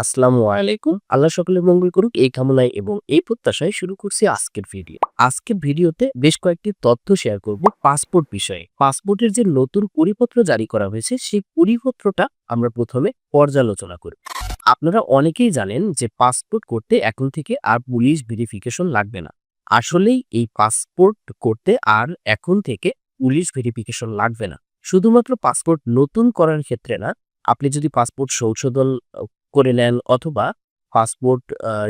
আসসালামু আলাইকুম। আল্লাহ সকলের মঙ্গল করুক, এই কামনায় এবং এই প্রত্যাশায় শুরু করছি আজকের ভিডিও। আজকের ভিডিওতে বেশ কয়েকটি তথ্য শেয়ার করব পাসপোর্ট বিষয়ে। পাসপোর্টের যে নতুন পরিপত্র জারি করা হয়েছে, সেই পরিপত্রটা আমরা প্রথমে পর্যালোচনা করব আপনারা অনেকেই জানেন যে পাসপোর্ট করতে এখন থেকে আর পুলিশ ভেরিফিকেশন লাগবে না। আসলেই এই পাসপোর্ট করতে আর এখন থেকে পুলিশ ভেরিফিকেশন লাগবে না। শুধুমাত্র পাসপোর্ট নতুন করার ক্ষেত্রে না, আপনি যদি পাসপোর্ট সংশোধন করে নেন অথবা পাসপোর্ট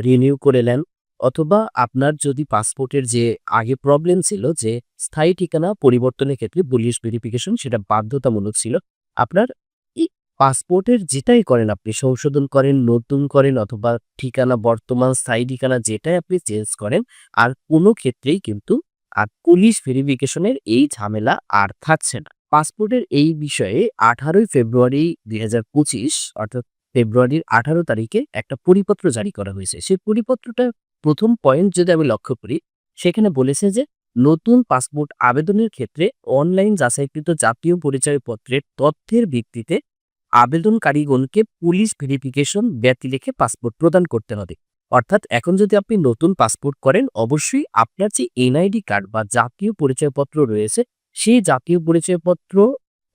রিনিউ করে নেন। অথবা আপনার যদি পাসপোর্টের যে আগে প্রবলেম ছিল যে স্থায়ী ঠিকানা পরিবর্তনের ক্ষেত্রে পুলিশ ভেরিফিকেশন সেটা বাধ্যতামূলক ছিল, আপনার পাসপোর্টের যেটাই করেন আপনি, সংশোধন করেন, নতুন করেন অথবা ঠিকানা, বর্তমান স্থায়ী ঠিকানা যেটাই আপনি চেঞ্জ করেন, আর কোনো ক্ষেত্রেই কিন্তু আর পুলিশ ভেরিফিকেশনের এই ঝামেলা আর থাকছে না। পাসপোর্টের এই বিষয়ে আঠারোই ফেব্রুয়ারি দুই হাজার পঁচিশ, অর্থাৎ ফেব্রুয়ারির আঠারো তারিখে একটা পরিপত্র জারি করা হয়েছে। সেই পরিপত্রটা প্রথম পয়েন্ট যদি আমি লক্ষ্য করি, সেখানে বলেছে যে নতুন পাসপোর্ট আবেদনের ক্ষেত্রে অনলাইন যাচাইকৃত জাতীয় পরিচয়পত্রের তথ্যের ভিত্তিতে আবেদনকারীগণকে পুলিশ ভেরিফিকেশন ব্যতি রেখে পাসপোর্ট প্রদান করতে হবে। অর্থাৎ এখন যদি আপনি নতুন পাসপোর্ট করেন, অবশ্যই আপনার যে এনআইডি কার্ড বা জাতীয় পরিচয়পত্র রয়েছে, সেই জাতীয় পরিচয়পত্র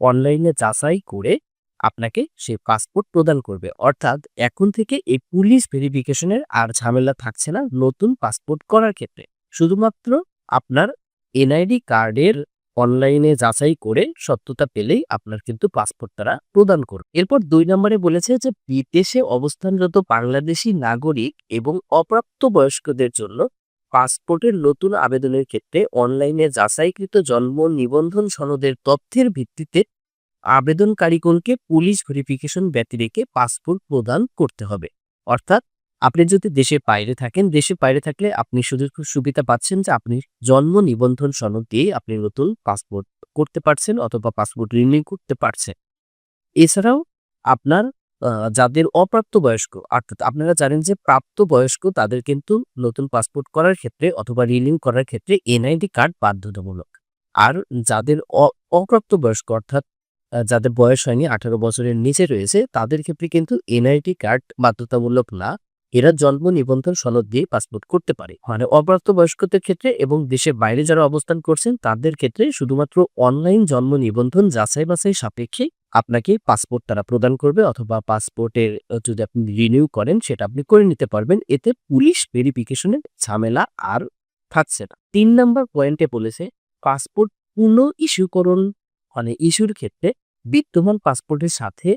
অনলাইনে যাচাই করে আপনাকে সেই পাসপোর্ট প্রদান করবে। অর্থাৎ এখন থেকে এই পুলিশ ভেরিফিকেশনের আর ঝামেলা থাকছে না নতুন পাসপোর্ট করার ক্ষেত্রে। শুধুমাত্র আপনার এনআইডি কার্ডের অনলাইনে যাচাই করে সত্যতা পেলেই আপনার কিন্তু পাসপোর্ট তারা প্রদান করবে। এরপর দুই নম্বরে বলেছে যে বিদেশে অবস্থানরত বাংলাদেশি নাগরিক এবং অপ্রাপ্ত বয়স্কদের জন্য পাসপোর্টের নতুন আবেদনের ক্ষেত্রে অনলাইনে যাচাইকৃত জন্ম নিবন্ধন সনদের তথ্যের ভিত্তিতে আবেদনকারীগণকে পুলিশ ভেরিফিকেশন ব্যতি রেখে পাসপোর্ট প্রদান করতে হবে। অর্থাৎ, আপনি যদি দেশের বাইরে থাকেন, দেশের বাইরে থাকলে আপনি সুযোগ সুবিধা পাচ্ছেন যে আপনি জন্ম নিবন্ধন সনদ দিয়ে আপনি নতুন পাসপোর্ট করতে পারছেন অথবা পাসপোর্ট রিনিউ করতে পারছেন। এছাড়াও, আপনার যাদের অপ্রাপ্ত বয়স্ক অর্থাৎ আপনারা জানেন যে প্রাপ্ত বয়স্ক তাদের কিন্তু নতুন পাসপোর্ট করার ক্ষেত্রে অথবা রিনিউ করার ক্ষেত্রে এনআইডি কার্ড বাধ্যতামূলক। আর যাদের অপ্রাপ্ত বয়স্ক অর্থাৎ যাদের বয়স হয়নি, আঠারো বছরের নিচে রয়েছে, তাদের ক্ষেত্রে কিন্তু এনআইডি কার্ড বাধ্যতামূলক না। এরা জন্ম নিবন্ধন সনদ দিয়ে পাসপোর্ট করতে পারে। মানে অপ্রাপ্ত বয়স্কদের ক্ষেত্রে এবং দেশের বাইরে যারা অবস্থান করছেন, তাদের ক্ষেত্রে শুধুমাত্র অনলাইন জন্ম নিবন্ধন যাচাই বাছাই সাপেক্ষে আপনাকে পাসপোর্ট তারা প্রদান করবে অথবা পাসপোর্টের যদি আপনি রিনিউ করেন, সেটা আপনি করে নিতে পারবেন। এতে পুলিশ ভেরিফিকেশনের ঝামেলা আর থাকছে না। তিন নম্বর পয়েন্টে বলেছে, পাসপোর্ট পুনঃ ইস্যুকরণ মানে ইস্যুর ক্ষেত্রে বিদ্যমান পাসপোর্টের সাথে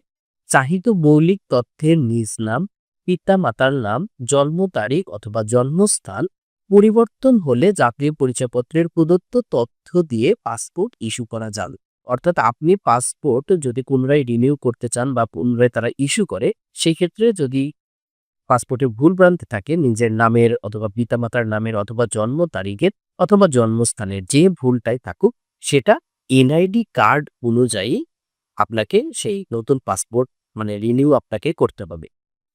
চাহিত মৌলিক তথ্যের নিজ নাম পিতা মাতার নাম, জন্ম তারিখ অথবা জন্মস্থান পরিবর্তন হলে জাতীয় পরিচয়পত্রের প্রদত্ত তথ্য দিয়ে পাসপোর্ট ইস্যু করা যাবে অর্থাৎ আপনি পাসপোর্ট যদি পুনরায় রিনিউ করতে চান বা পুনরায় তারা ইস্যু করে সেই ক্ষেত্রে যদি পাসপোর্টে ভুল ভ্রান্তি থাকে, নিজের নামের অথবা পিতামাতার নামের অথবা জন্ম তারিখের অথবা জন্মস্থানের যে ভুলটাই থাকুক, সেটা এনআইডি কার্ড অনুযায়ী আপনাকে সেই নতুন পাসপোর্ট মানে রিনিউ আপনাকে করতে হবে।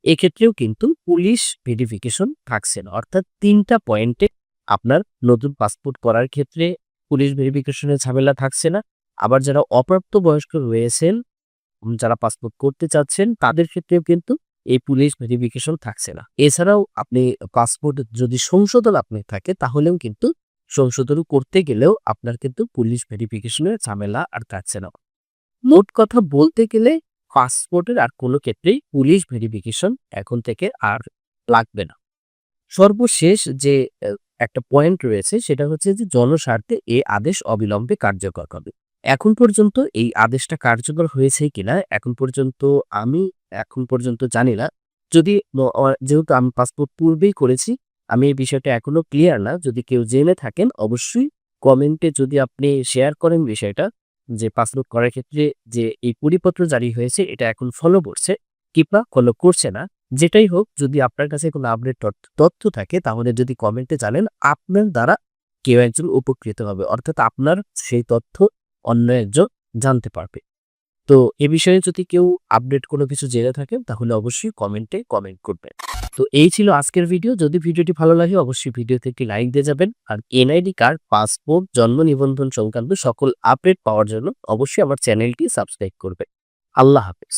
এক্ষেত্রেও কিন্তু পুলিশ ভেরিফিকেশন থাকছে না। অর্থাৎ তিনটা পয়েন্টে আপনার নতুন পাসপোর্ট করার ক্ষেত্রে পুলিশ ভেরিফিকেশনের ঝামেলা থাকছে না। আবার যারা অপ্রাপ্ত বয়স্ক রয়েছেন যারা পাসপোর্ট করতে চাচ্ছেন, তাদের ক্ষেত্রেও কিন্তু এই পুলিশ ভেরিফিকেশন থাকছে না। এছাড়াও আপনি পাসপোর্ট যদি সংশোধন আপনি থাকে, তাহলেও কিন্তু সংশোধন করতে গেলেও আপনার কিন্তু পুলিশ ভেরিফিকেশনের ঝামেলা আর থাকছে না। মোট কথা বলতে গেলে পাসপোর্টের আর কোনো ক্ষেত্রেই পুলিশ ভেরিফিকেশন এখন থেকে আর লাগবে না। সর্বশেষ যে একটা পয়েন্ট রয়েছে সেটা হচ্ছে যে জনস্বার্থে এই আদেশ অবিলম্বে কার্যকর হবে। এখন পর্যন্ত এই আদেশটা কার্যকর হয়েছে কিনা এখন পর্যন্ত আমি এখন পর্যন্ত জানি না। যদি যেহেতু আমি পাসপোর্ট পূর্বেই করেছি আমি এই বিষয়টা এখনও ক্লিয়ার না। যদি কেউ জেনে থাকেন, অবশ্যই কমেন্টে যদি আপনি শেয়ার করেন বিষয়টা, যে পাসপোর্ট করার ক্ষেত্রে যে এই পরিপত্র জারি হয়েছে, এটা এখন ফলো করছে কিংবা ফলো করছে না। যেটাই হোক, যদি আপনার কাছে কোনো আপডেট তথ্য থাকে, তাহলে যদি কমেন্টে জানেন, আপনার দ্বারা কেউ একজন উপকৃত হবে। অর্থাৎ আপনার সেই তথ্য অন্য একজন জানতে পারবে। তো এ বিষয়ে যদি কেউ আপডেট কোনো কিছু জেনে থাকেন, তাহলে অবশ্যই কমেন্টে কমেন্ট করবেন। তো এই ছিল আজকের ভিডিও যদি ভিডিওটি ভালো লাগে, অবশ্যই ভিডিওতে একটি লাইক দিয়ে যাবেন। আর এনআইডি কার্ড পাসপোর্ট জন্ম নিবন্ধন সংক্রান্ত সকল আপডেট পাওয়ার জন্য অবশ্যই আমার চ্যানেলটি সাবস্ক্রাইব করবেন। আল্লাহ হাফেজ।